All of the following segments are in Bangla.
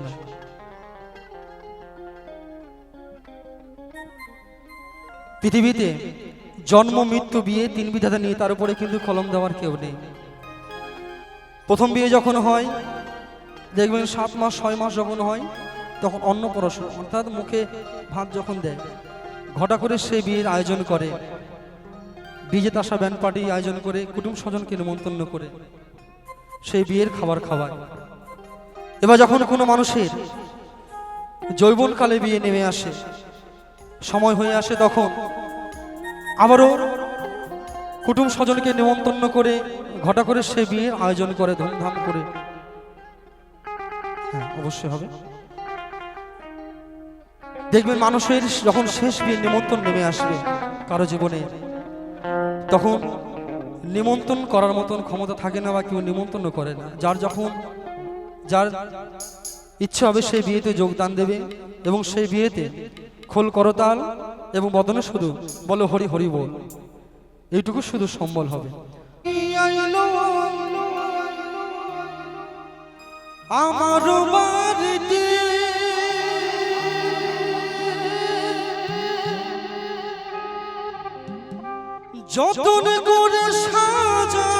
কৃষ্ণ পৃথিবীতে জন্ম, মৃত্যু, বিয়ে তিন বিধাতা নিয়ে তার উপরে কিন্তু কলম দেওয়ার কেউ নেই। প্রথম বিয়ে যখন হয়, দেখবেন সাত মাস, ছয় মাস যখন হয়, তখন অন্নপ্রাশন অর্থাৎ মুখে ভাত যখন দেয়, ঘটা করে সে বিয়ের আয়োজন করে। ডিজে তাসা ব্যান্ড পার্টি আয়োজন করে, কুটুম স্বজনকে নিমন্ত্রণ করে, সেই বিয়ের খাবার খাওয়ায়। এবার যখন কোনো মানুষের যৌবনকালে বিয়ে নেমে আসে, সময় হয়ে আসে তখন আবারও কুটুম স্বজনকে নিমন্ত্রণ করে, ঘটা করে সে বিয়ে আয়োজন করে, ধুমধাম করে। হ্যাঁ অবশ্যই হবে। দেখবেন মানুষের যখন শেষ বিয়ে নিমন্ত্রণ নেমে আসবে কারও জীবনে, তখন নিমন্ত্রণ করার মতন ক্ষমতা থাকে না বা কেউ নিমন্ত্রণ করে না। যার যখন যার ইচ্ছে হবে সেই বিয়েতে যোগদান দেবে এবং সেই বিয়েতে খোল করতাল এবং বদনে শুধু বলো হরি হরি বল। এইটুকু শুধু সম্বল হবে। আমার করে সাজা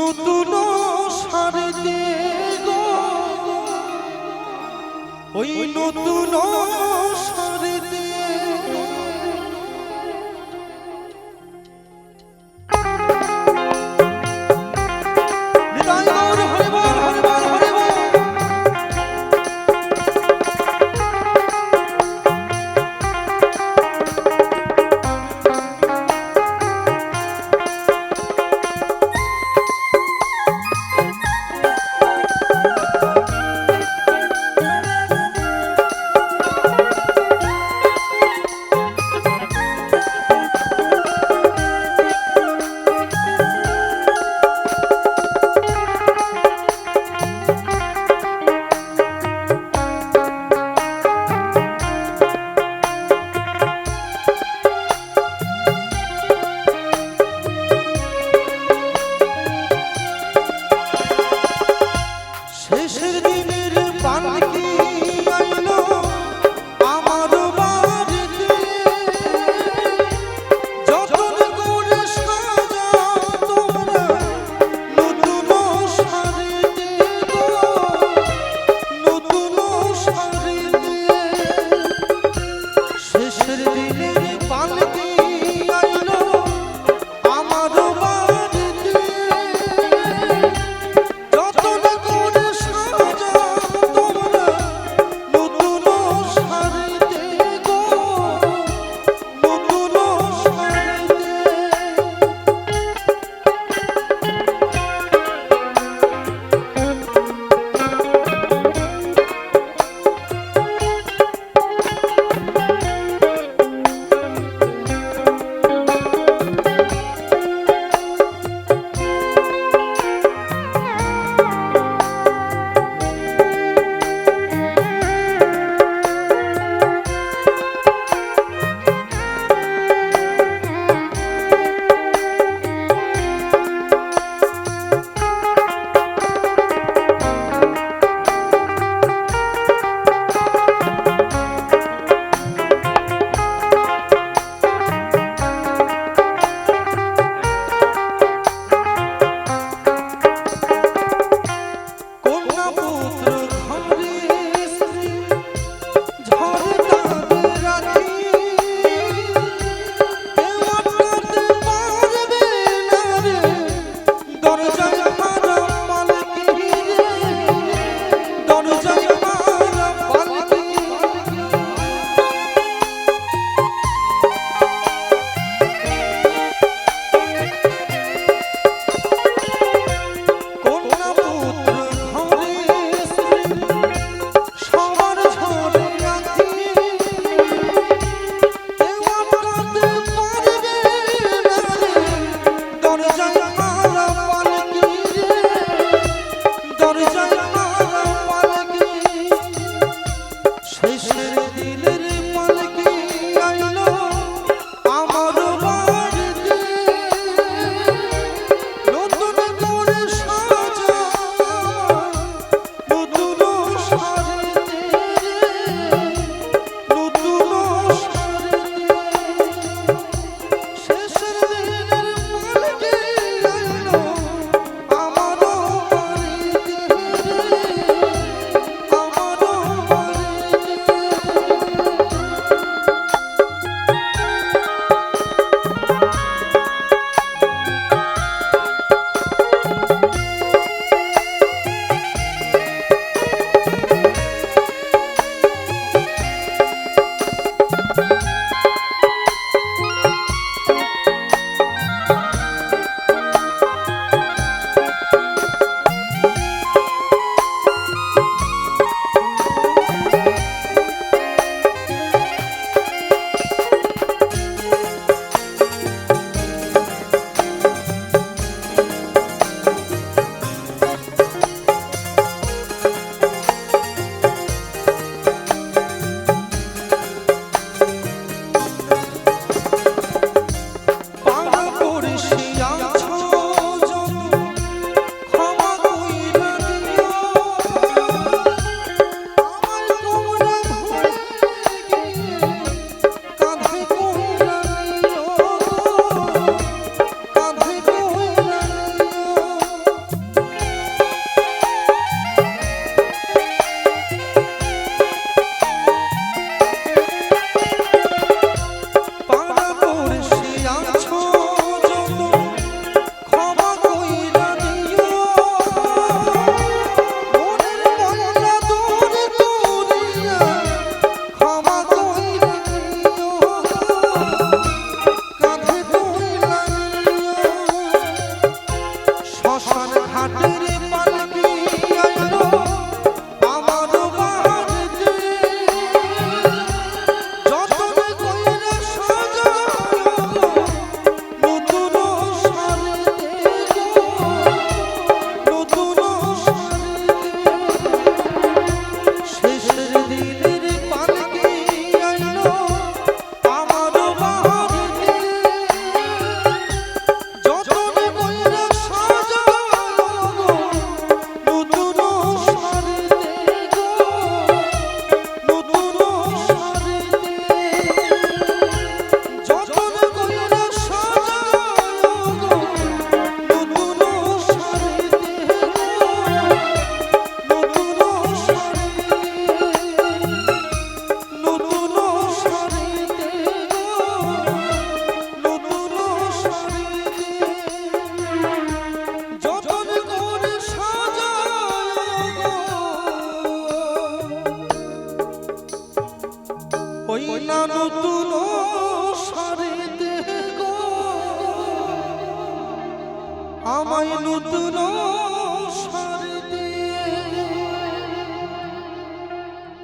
নতুন সারতে গো। ওই নতুন আমায় নতুন